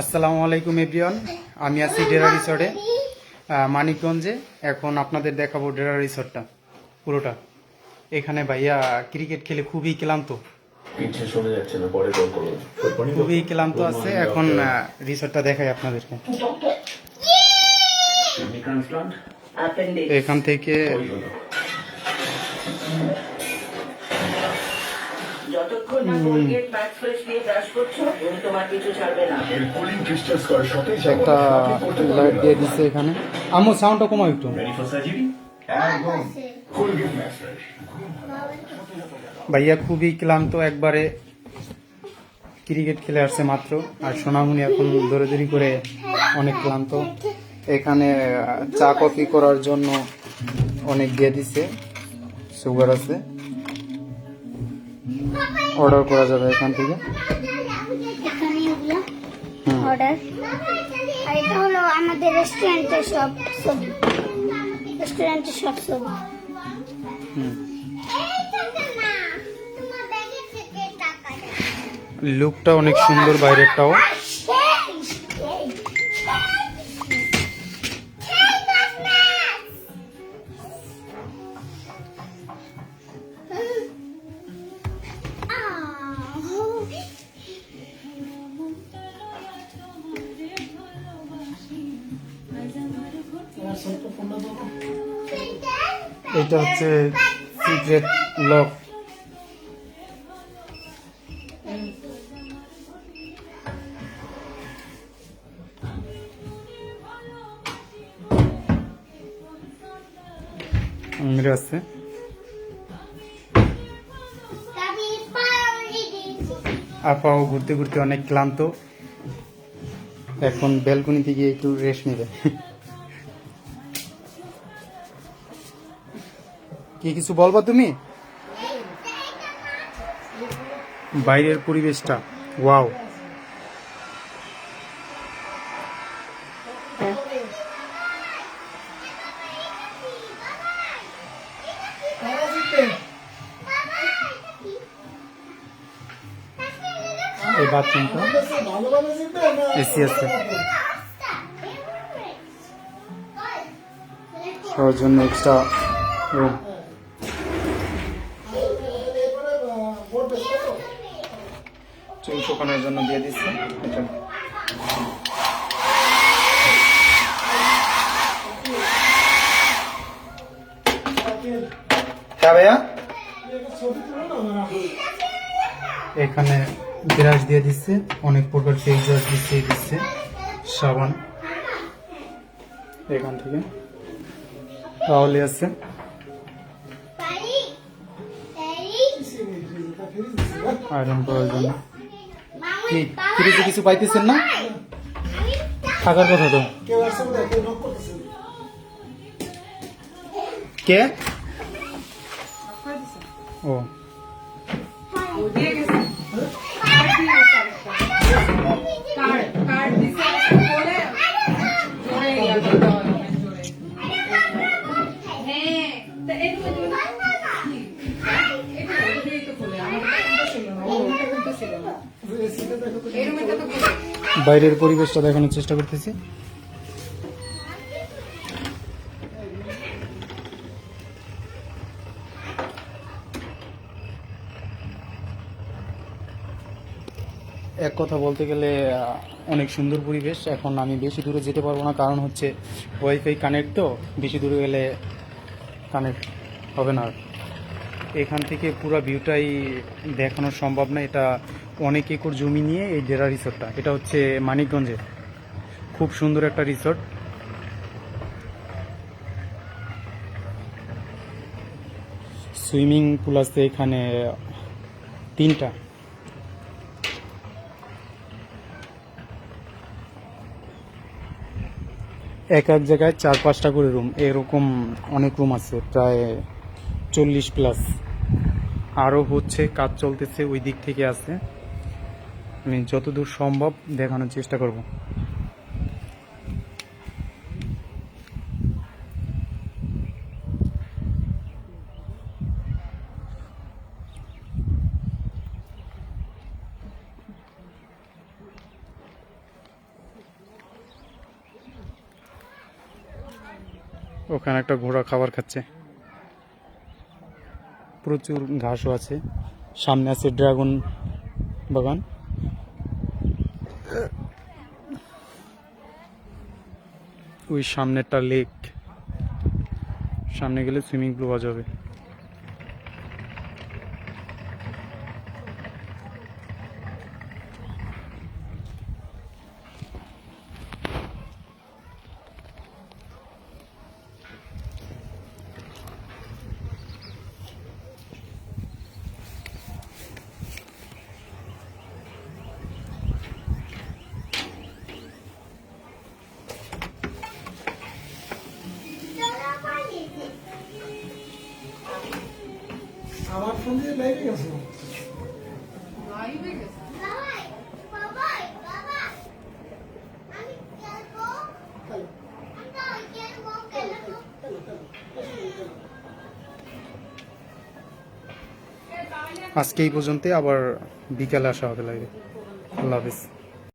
আসসালামু আলাইকুম এভরিওয়ান। আমি আছি ডেরা রিসর্টে। মানিকগঞ্জে। এখন আপনাদের দেখাবো ডেরা রিসর্টটা পুরোটা। এখানে ভাইয়া ক্রিকেট খেলে খুবই ক্লান্ত। খুবই ক্লান্ত আছে। এখন রিসর্টটা দেখাই আপনাদেরকে. এখান থেকে যতক্ষণ না কোলগেট ম্যাক্স দিয়ে ব্রাশ করছ ঘুম তোমার কিছু ছাড়বে না। কুলিং ক্রিস্টাল স্কয়ার সতেজ একটা লাইট দিয়ে দিচ্ছে এখানে। আমু সাউন্ডটা কমাও একটু। একদম কোলগেট ভাইয়া খুবই ক্লান্ত একবারে। ক্রিকেট খেলে আসছে মাত্র আর সোনামুনি এখন দৌড়াদৌড়ি করে অনেক ক্লান্ত। এখানে চা কফি করার জন্য অনেক দিয়ে দিছে। সুগার আছে। অর্ডার করা যাবে এখান থেকে। এখানে এগুলো অর্ডার আর এটা হলো আমাদের রেস্টুরেন্টের সব রেস্টুরেন্টের সব। লুকটা অনেক সুন্দর বাইরেরটাও। এটা হচ্ছে সিক্রেট লক আলমিরা আছে? আপাও ঘুরতে ঘুরতে অনেক ক্লান্ত। এখন ব্যালকনিতে গিয়ে একটু রেস্ট নেবে। কি কিছু বলবা তুমি? বাইরের পরিবেশটা ওয়াও। এই বাথরুমটা। এসি আছে। সবার জন্য এক্সট্রা রুম চুল শুকানোর জন্য দিয়ে দিচ্ছে। এটা এখানে ব্রাশ দিয়ে দিচ্ছে অনেক প্রকার ফেস ওয়াশ দিচ্ছে দিচ্ছে সাবান। এখান থেকে তাহলে আছে। আয়রন করার জন্য। কি তো কিছু পাইতেছেন না? থাকার কথা তো। কে? ও। বাইরের পরিবেশটা দেখানোর চেষ্টা করতেছি এক কথা বলতে গেলে অনেক সুন্দর পরিবেশ এখন আমি বেশি দূরে যেতে পারব না, কারণ হচ্ছে ওয়াইফাই কানেক্ট তো, বেশি দূরে গেলে কানেক্ট হবে না। এখান থেকে পুরো ভিউটাই দেখানো সম্ভব না, এটা অনেক একর জমি নিয়ে এই ডেরা রিসোর্টটা, এটা হচ্ছে মানিকগঞ্জে খুব সুন্দর একটা রিসোর্ট। সুইমিং পুল আছে এখানে তিনটা। এক এক জায়গায় চার পাঁচটা করে রুম, এরকম অনেক রুম আছে, প্রায় চল্লিশ প্লাস। আরও হচ্ছে কাজ চলতেছে ওই দিক থেকে আছে। আমি যতদূর সম্ভব দেখানোর চেষ্টা করব। ওখানে একটা ঘোড়া খাবার খাচ্ছে। প্রচুর ঘাসও আছে। সামনে আছে ড্রাগন বাগান। ওই সামনেরটা লেক সামনে গেলে সুইমিং পুল পাওয়া যাবে। আমার ফোন দিয়ে লাইভে গেছে? আজকে এই পর্যন্ত আবার বিকালে আসা হবে লাগে আল্লাহ হাফিজ।